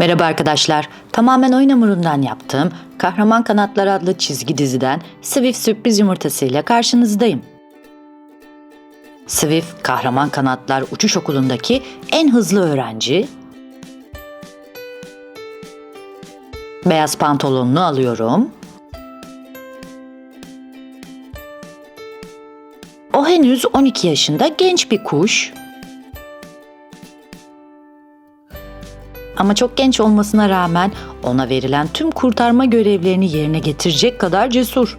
Merhaba arkadaşlar. Tamamen oyun hamurundan yaptığım Kahraman Kanatlar adlı çizgi diziden Swift sürpriz yumurtasıyla karşınızdayım. Swift, Kahraman Kanatlar Uçuş Okulu'ndaki en hızlı öğrenci. Beyaz pantolonunu alıyorum. O henüz 12 yaşında genç bir kuş. Ama çok genç olmasına rağmen ona verilen tüm kurtarma görevlerini yerine getirecek kadar cesur.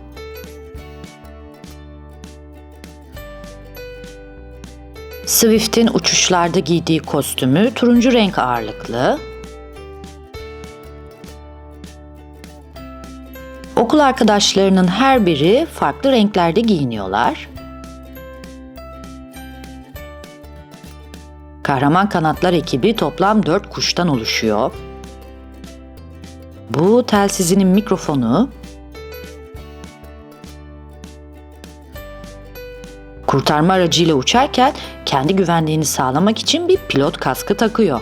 Swift'in uçuşlarda giydiği kostümü turuncu renk ağırlıklı. Okul arkadaşlarının her biri farklı renklerde giyiniyorlar. Kahraman Kanatlar ekibi toplam 4 kuştan oluşuyor. Bu telsizinin mikrofonu. Kurtarma aracıyla uçarken kendi güvenliğini sağlamak için bir pilot kaskı takıyor.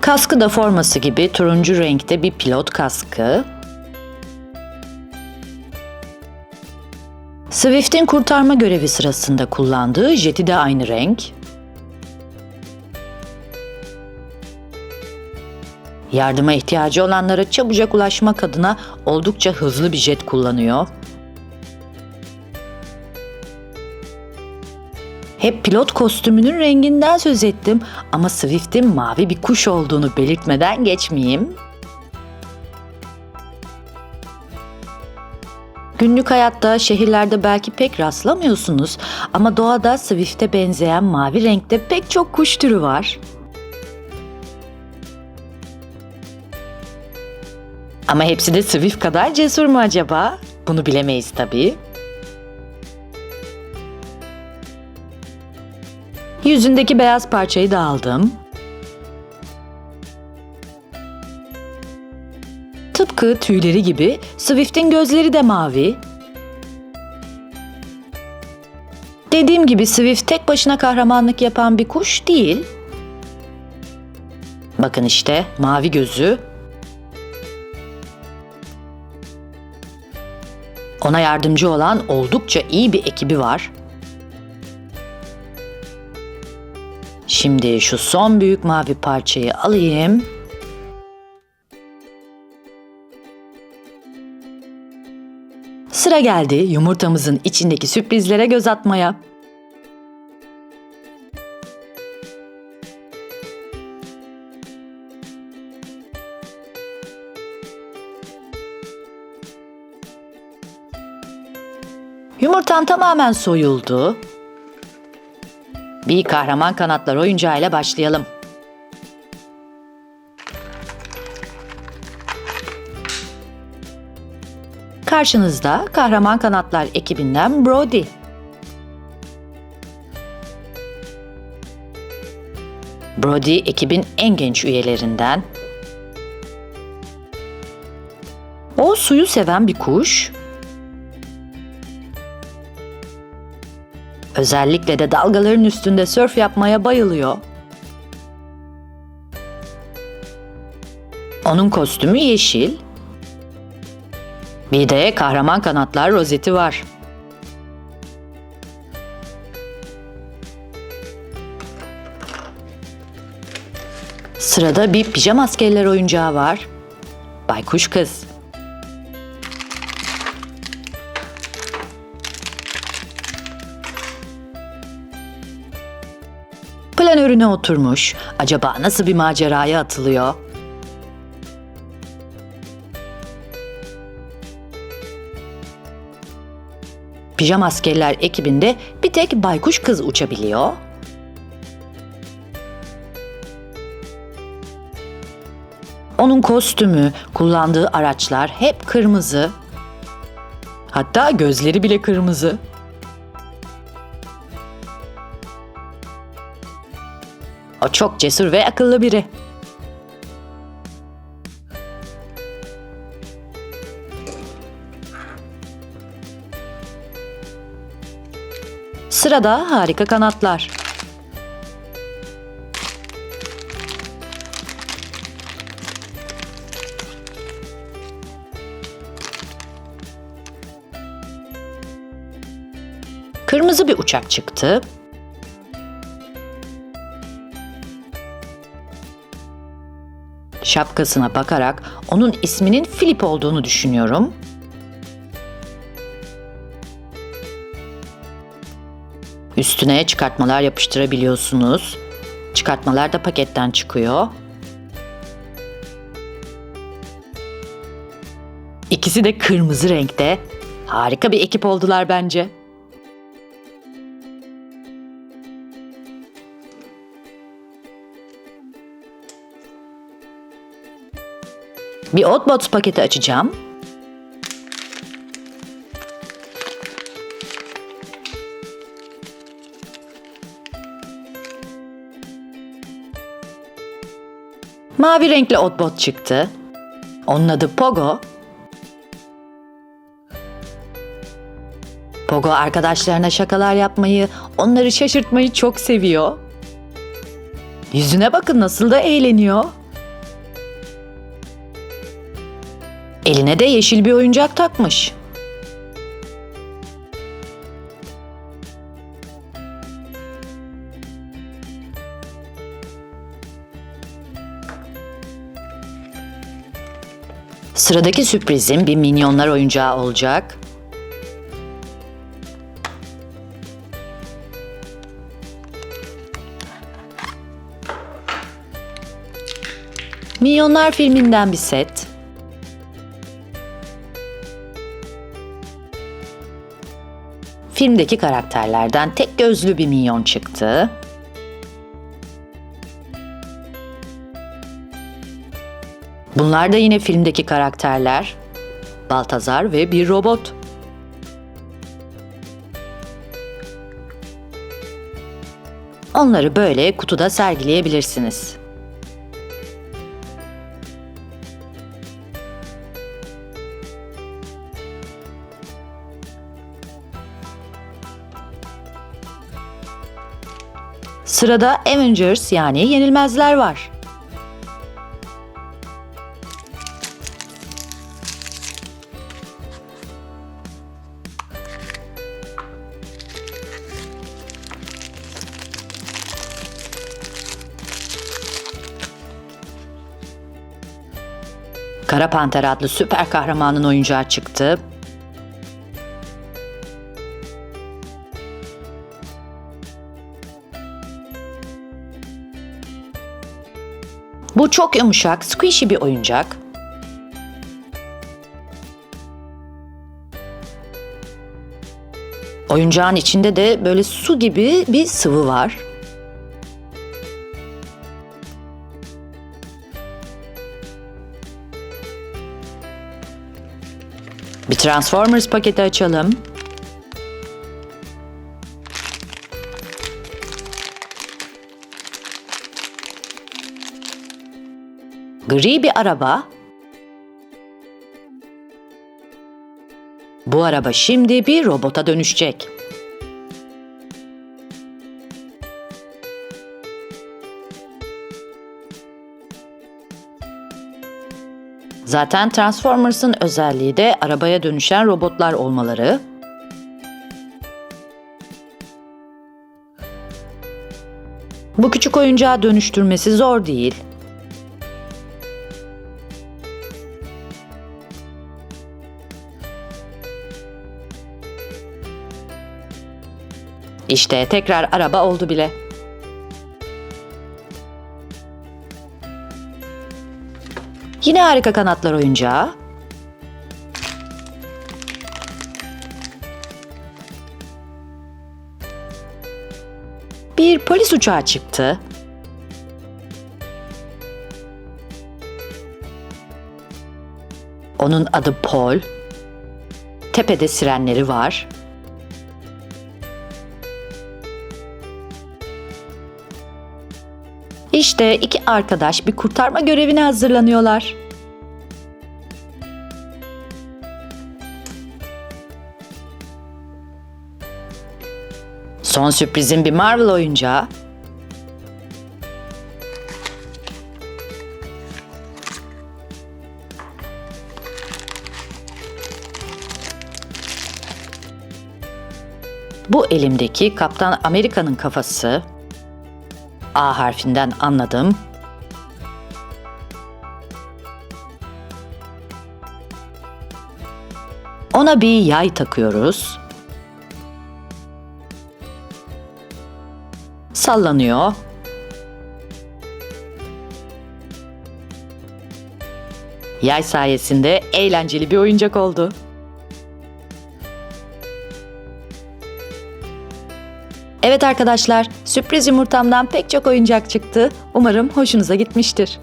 Kaskı da forması gibi turuncu renkte bir pilot kaskı. Swift'in kurtarma görevi sırasında kullandığı jeti de aynı renk. Yardıma ihtiyacı olanlara çabucak ulaşmak adına oldukça hızlı bir jet kullanıyor. Hep pilot kostümünün renginden söz ettim ama Swift'in mavi bir kuş olduğunu belirtmeden geçmeyeyim. Günlük hayatta şehirlerde belki pek rastlamıyorsunuz ama doğada Swift'e benzeyen mavi renkte pek çok kuş türü var. Ama hepsi de Swift kadar cesur mu acaba? Bunu bilemeyiz tabii. Yüzündeki beyaz parçayı da aldım. Tıpkı tüyleri gibi Swift'in gözleri de mavi. Dediğim gibi Swift tek başına kahramanlık yapan bir kuş değil. Bakın işte mavi gözü. Ona yardımcı olan oldukça iyi bir ekibi var. Şimdi şu son büyük mavi parçayı alayım. Sıra geldi yumurtamızın içindeki sürprizlere göz atmaya. Yumurtam tamamen soyuldu. Bir kahraman kanatlar oyuncağıyla başlayalım. Karşınızda Kahraman Kanatlar ekibinden Brody. Brody ekibin en genç üyelerinden. O suyu seven bir kuş. Özellikle de dalgaların üstünde sörf yapmaya bayılıyor. Onun kostümü yeşil, bir de kahraman kanatlar rozeti var. Sırada bir pijama askerler oyuncağı var. Baykuş kız. Planörüne oturmuş. Acaba nasıl bir maceraya atılıyor? Pijama askerler ekibinde bir tek baykuş kız uçabiliyor. Onun kostümü, kullandığı araçlar hep kırmızı. Hatta gözleri bile kırmızı. O çok cesur ve akıllı biri. Sırada harika kanatlar. Kırmızı bir uçak çıktı. Şapkasına bakarak onun isminin Philip olduğunu düşünüyorum. Üstüne çıkartmalar yapıştırabiliyorsunuz. Çıkartmalar da paketten çıkıyor. İkisi de kırmızı renkte. Harika bir ekip oldular bence. Bir Oddbots paketi açacağım. Mavi renkli Oddbot çıktı. Onun adı Pogo. Pogo arkadaşlarına şakalar yapmayı, onları şaşırtmayı çok seviyor. Yüzüne bakın nasıl da eğleniyor. Eline de yeşil bir oyuncak takmış. Sıradaki sürprizim bir minyonlar oyuncağı olacak. Minyonlar filminden bir set. Filmdeki karakterlerden tek gözlü bir minyon çıktı. Bunlar da yine filmdeki karakterler. Baltazar ve bir robot. Onları böyle kutuda sergileyebilirsiniz. Sırada Avengers yani Yenilmezler var. Kara Panter adlı süper kahramanın oyuncağı çıktı. Bu çok yumuşak, squishy bir oyuncak. Oyuncağın içinde de böyle su gibi bir sıvı var. Bir Transformers paketi açalım. Gri bir araba. Bu araba şimdi bir robota dönüşecek. Zaten Transformers'ın özelliği de arabaya dönüşen robotlar olmaları. Bu küçük oyuncağı dönüştürmesi zor değil. İşte tekrar araba oldu bile. Yine harika kanatlar oyuncağı. Bir polis uçağı çıktı. Onun adı Paul. Tepede sirenleri var. İşte iki arkadaş bir kurtarma görevine hazırlanıyorlar. Son sürprizin bir Marvel oyuncağı. Bu elimdeki Kaptan Amerika'nın kafası. A harfinden anladım. Ona bir yay takıyoruz. Sallanıyor. Yay sayesinde eğlenceli bir oyuncak oldu. Evet arkadaşlar, sürpriz yumurtamdan pek çok oyuncak çıktı. Umarım hoşunuza gitmiştir.